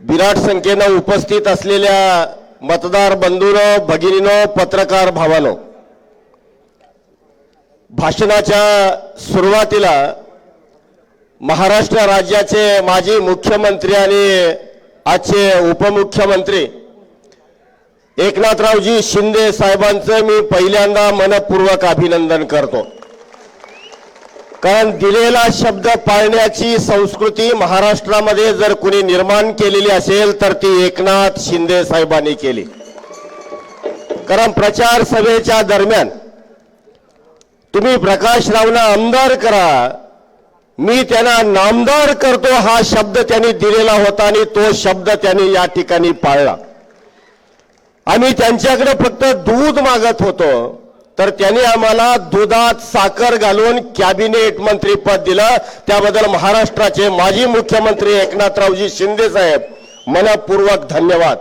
विराट संख्येनं उपस्थित असलेल्या मतदार बंधूनं भगिनीनो पत्रकार भावानो भाषणाच्या सुरुवातीला महाराष्ट्र राज्याचे माजी मुख्यमंत्री आणि आजचे उपमुख्यमंत्री एकनाथरावजी शिंदे साहेबांचं मी पहिल्यांदा मनपूर्वक अभिनंदन करतो. कारण दिलेला शब्द पाळण्याची संस्कृती महाराष्ट्रामध्ये जर कुणी निर्माण केलेली असेल तर ती एकनाथ शिंदे साहेबांनी केली. कारण प्रचार सभेच्या दरम्यान तुम्ही प्रकाश रावना आमदार करा मी त्यांना नामदार करतो हा शब्द त्यांनी दिलेला होता आणि तो शब्द त्यांनी या ठिकाणी पाळला. आम्ही त्यांच्याकडे फक्त दूध मागत होतो. तर त्यांनी आम्हाला दुधात साखर घालून कॅबिनेट मंत्रीपद दिलं. त्याबद्दल महाराष्ट्राचे माजी मुख्यमंत्री एकनाथरावजी शिंदे साहेब मनपूर्वक धन्यवाद.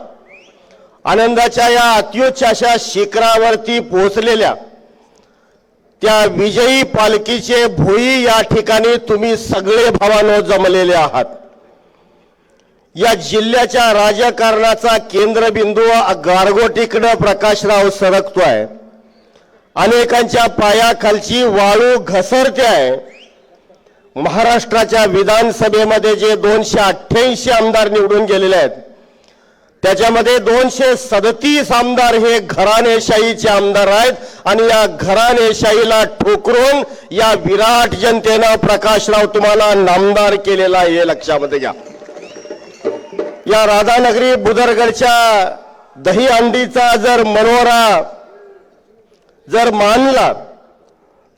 आनंदाच्या या अत्युच्च अशा शिखरावरती पोहोचलेल्या त्या विजयी पालखीचे भोई या ठिकाणी तुम्ही सगळे भावानो जमलेले आहात. या जिल्ह्याच्या राजकारणाचा केंद्रबिंदू गारगोटीकडं प्रकाशराव सरकतो आहे अनेकांच्या पायाखालची वाळू घसरते. आहे महाराष्ट्राच्या विधानसभेमध्ये जे दोनशे अठ्ठ्याऐंशी आमदार निवडून गेलेले आहेत त्याच्यामध्ये दोनशे सदतीस आमदार हे घराणेशाहीचे आमदार आहेत आणि या घराणेशाहीला ठोकरून या विराट जनतेनं प्रकाशराव तुम्हाला नामदार केलेला आहे हे लक्षामध्ये घ्या. या राधानगरी बुदरगडच्या दही अंडीचा जर मनोरा जर मानला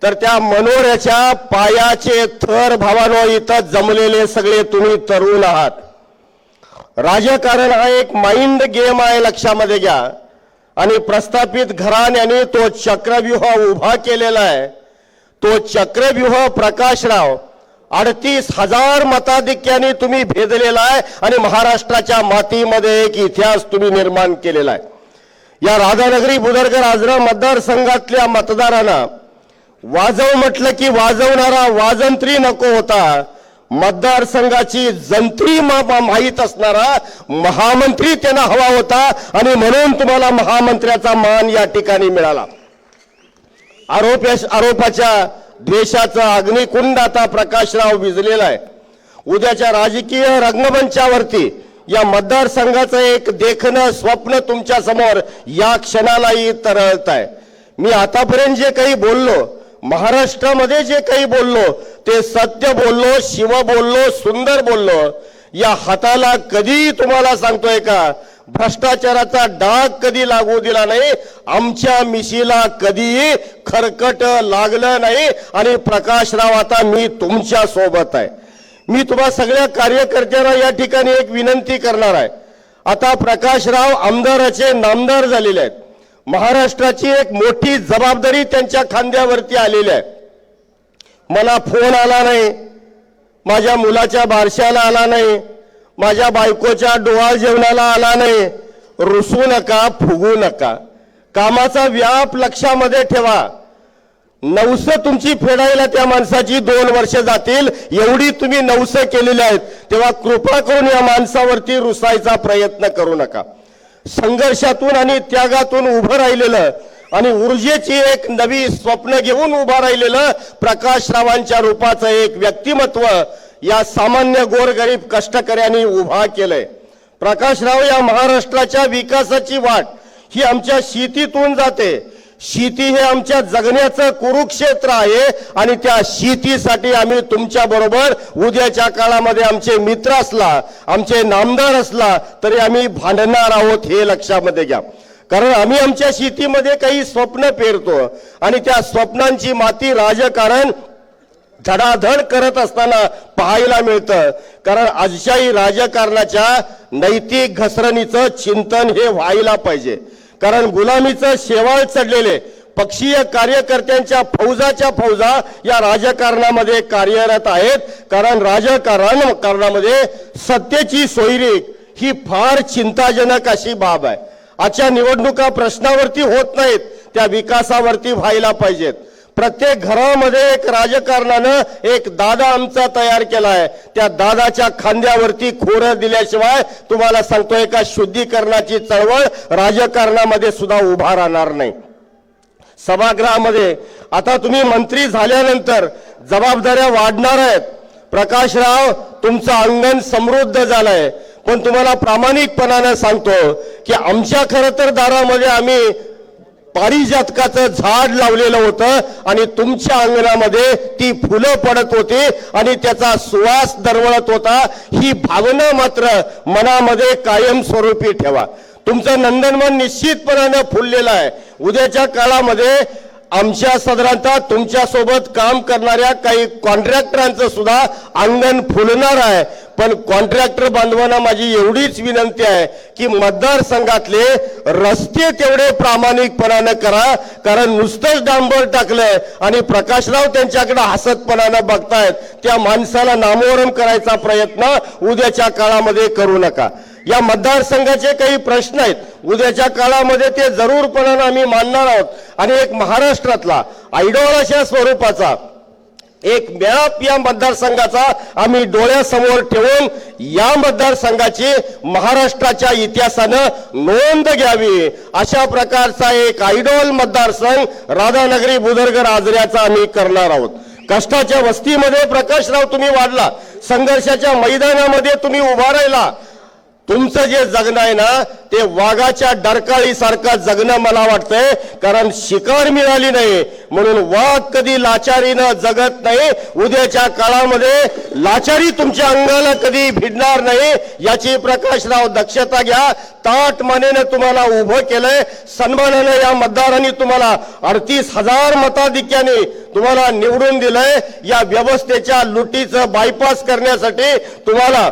तर त्या मनोऱ्याच्या पायाचे थर भावानो इथं जमलेले सगळे तुम्ही तरुण आहात. राजकारण हा एक माइंड गेम आहे लक्षामध्ये घ्या. आणि प्रस्थापित घराण्याने तो चक्रव्यूह उभा केलेला आहे. तो चक्रव्यूह प्रकाशराव अडतीस हजार मताधिक्याने तुम्ही भेदलेला आहे आणि महाराष्ट्राच्या मातीमध्ये एक इतिहास तुम्ही निर्माण केलेला आहे. या राधानगरी बुदरकर आजरा मतदारसंघातल्या मतदारांना वाजव म्हटलं की वाजवणारा वाजंत्री नको होता. मतदारसंघाची जंत्री मा- माहीत असणारा महामंत्री त्यांना हवा होता आणि म्हणून तुम्हाला महामंत्र्याचा मान या ठिकाणी मिळाला. आरोप आरोपाच्या द्वेषाचा अग्निकुंड आता प्रकाशराव विजलेला आहे. उद्याच्या राजकीय रंगमंचावरती या मतदारसंघाचं एक देखणं स्वप्न तुमच्यासमोर या क्षणालाही तरळत आहे मी आतापर्यंत जे काही बोललो महाराष्ट्रामध्ये जे काही बोललो ते सत्य बोललो शिव बोललो सुंदर बोललो या हाताला कधी तुम्हाला सांगतोय का भ्रष्टाचाराचा डाग कधी लागू दिला नाही आमच्या मिशीला कधीही खरकट लागलं नाही आणि प्रकाशराव आता मी तुमच्यासोबत आहे. मी तुम्हा सगळ्या कार्यकर्त्यांना या ठिकाणी एक विनंती करणार आहे. आता प्रकाशराव आमदाराचे नामदार झालेले आहेत. महाराष्ट्राची एक मोठी जबाबदारी त्यांच्या खांद्यावरती आलेली आहे. मला फोन आला नाही. माझ्या मुलाच्या बारशाला आला नाही. माझ्या बायकोच्या डोळा जेवणाला आला नाही. रुसू नका फुगू नका. कामाचा व्याप लक्षामध्ये ठेवा. नवस तुमची फेडायला त्या माणसाची दोन वर्ष जातील. एवढी तुम्ही नवस केलेली आहेत. तेव्हा कृपा करून या माणसावरती रुसायचा प्रयत्न करू नका. संघर्षातून आणि त्यागातून उभं राहिलेलं आणि ऊर्जेची एक नवी स्वप्न घेऊन उभं राहिलेलं प्रकाशरावांच्या रूपाचं एक व्यक्तिमत्व या सामान्य गोरगरीब कष्टकऱ्यांनी उभा केलंय. प्रकाशराव या महाराष्ट्राच्या विकासाची वाट ही आमच्या शेतीतून जाते. शेती हे आमच्या जगण्याचं कुरुक्षेत्र आहे आणि त्या शेतीसाठी आम्ही तुमच्या बरोबर उद्याच्या काळामध्ये आमचे मित्र असला आमचे नामदार असला तरी आम्ही भांडणार आहोत हे लक्षामध्ये घ्या. कारण आम्ही आमच्या शेतीमध्ये काही स्वप्न पेरतो आणि त्या स्वप्नांची माती राजकारण धडाधड करत असताना पाहायला मिळतं. कारण आजच्याही राजकारणाच्या नैतिक घसरणीचं चिंतन हे व्हायला पाहिजे. कारण गुलामीचं शेवाळ चढलेले पक्षीय कार्यकर्त्यांच्या फौजाच्या फौजा या राजकारणामध्ये कार्यरत आहेत. कारण राजकारण कारणामध्ये सत्तेची सोयरीक ही फार चिंताजनक अशी बाब आहे. आजच्या निवडणुका प्रश्नावरती होत नाहीत त्या विकासावरती व्हायला पाहिजेत. प्रत्येक घरामध्ये एक राजकारणानं एक दादा आमचा तयार केला आहे त्या दादाच्या खांद्यावरती खोरं दिल्याशिवाय तुम्हाला सांगतोय का शुद्धीकरणाची चळवळ राजकारणामध्ये सुद्धा उभा राहणार नाही. सभागृहामध्ये आता तुम्ही मंत्री झाल्यानंतर जबाबदाऱ्या वाढणार आहेत. प्रकाशराव तुमचं अंगण समृद्ध झालंय. पण तुम्हाला प्रामाणिकपणानं सांगतो की आमच्या खरं तर दारामध्ये आम्ही पारिजातकाचं झाड लावलेलं होतं आणि तुमच्या अंगणामध्ये ती फुलं पडत होती आणि त्याचा सुवास दरवळत होता. ही भावना मात्र मनामध्ये कायमस्वरूपी ठेवा. तुमचं नंदनवन निश्चितपणानं फुललेलं आहे. उद्याच्या काळामध्ये आमच्या साधारणतः तुमच्यासोबत काम करणाऱ्या काही कॉन्ट्रॅक्टरांचं सुद्धा अंगण फुलणार आहे. पण कॉन्ट्रॅक्टर बांधवांना माझी एवढीच विनंती आहे की मतदारसंघातले रस्ते तेवढे प्रामाणिकपणानं करा कारण नुसतंच डांबर टाकलंय आणि प्रकाशराव त्यांच्याकडे हसतपणानं बघतायत. त्या माणसाला नामोहरम करायचा प्रयत्न उद्याच्या काळामध्ये करू नका. या मतदारसंघाचे काही प्रश्न आहेत. उद्याच्या काळामध्ये ते जरूरपणानं आम्ही मानणार आहोत. आणि एक महाराष्ट्रातला आयडॉल अशा स्वरूपाचा एक मेळाप या मतदारसंघाचा आम्ही डोळ्यासमोर ठेवून या मतदारसंघाची महाराष्ट्राच्या इतिहासानं नोंद घ्यावी. अशा प्रकारचा एक आयडॉल मतदारसंघ राधानगरी बुधरगर आजऱ्याचा आम्ही करणार आहोत. कष्टाच्या वस्तीमध्ये प्रकाशराव तुम्ही वाढला. संघर्षाच्या मैदानामध्ये तुम्ही उभा राहिला. तुमचं जे जगणं आहे ना ते वाघाच्या डरकाळी सारखं जगणं मला वाटतंय कारण शिकार मिळाली नाही. म्हणून वाघ कधी लाचारीनं जगत नाही. उद्याच्या काळामध्ये लाचारी तुमच्या अंगाला कधी भिडणार नाही याची प्रकाशराव दक्षता घ्या. ताट मानेनं तुम्हाला उभं केलंय. सन्मानानं या मतदारांनी तुम्हाला अडतीस हजार मताधिक्याने तुम्हाला निवडून दिलंय. या व्यवस्थेच्या लुटीचं बायपास करण्यासाठी तुम्हाला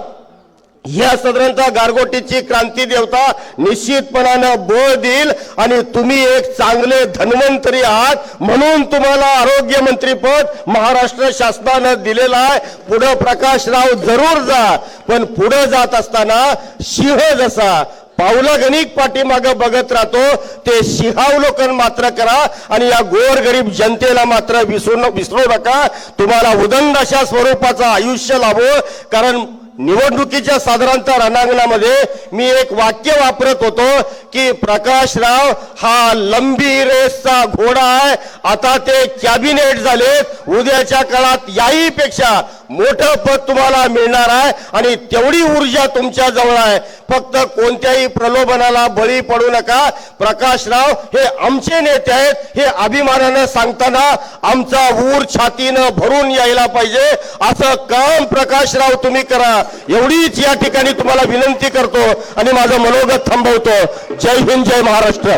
या सदरांचा गारगोटीची क्रांती देवता निश्चितपणानं बळ देईल आणि तुम्ही एक चांगले धन्वंतरी आहात म्हणून तुम्हाला आरोग्य मंत्रीपद महाराष्ट्र शासनानं दिलेलं आहे. पुढं प्रकाशराव जरूर जा पण पुढं जात असताना सिंह जसा. पावलागणिक पाठीमागं बघत राहतो ते सिंहावलोकन मात्र करा आणि या गोरगरीब जनतेला मात्र विसरू विसरू नका. तुम्हाला उदंड अशा स्वरूपाचं आयुष्य लाभो कारण निवडणुकीच्या साधारणतः रणांगणामध्ये मी एक वाक्य वापरत होतो की प्रकाशराव हा लंबी रेसचा घोडा आहे. आता ते कॅबिनेट झालेत. उद्याच्या काळात याही पेक्षा मोठं पद तुम्हाला मिळणार आहे आणि तेवढी ऊर्जा तुमच्या जवळ आहे. फक्त कोणत्याही प्रलोभनाला बळी पडू नका. प्रकाशराव हे आमचे नेते आहेत हे अभिमानानं सांगताना आमचा ऊर छातीनं भरून यायला पाहिजे. असं काम प्रकाशराव तुम्ही करा. एवढीच या ठिकाणी तुम्हाला विनंती करतो आणि माझं मनोगत थांबवतो. जय हिंद जय महाराष्ट्र.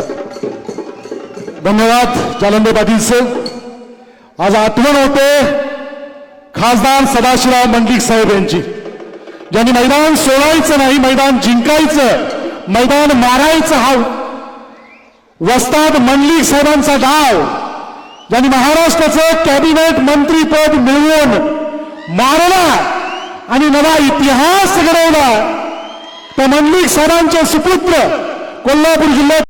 धन्यवाद जालंदे पाटील सर. आज आठवण होते. खासदार सदाशिवराव मंडलिक साहेब यांची. ज्यांनी मैदान सोडायचं नाही मैदान जिंकायचं मैदान मारायचं हा वस्ताद मंडलिक साहेबांचा डाव. ज्यांनी महाराष्ट्राचं कॅबिनेट मंत्रीपद मिळवून मारला आणि नवा इतिहास घडवला. त्या मंडलिक साहेबांचे सुपुत्र कोल्हापूर जिल्ह्यात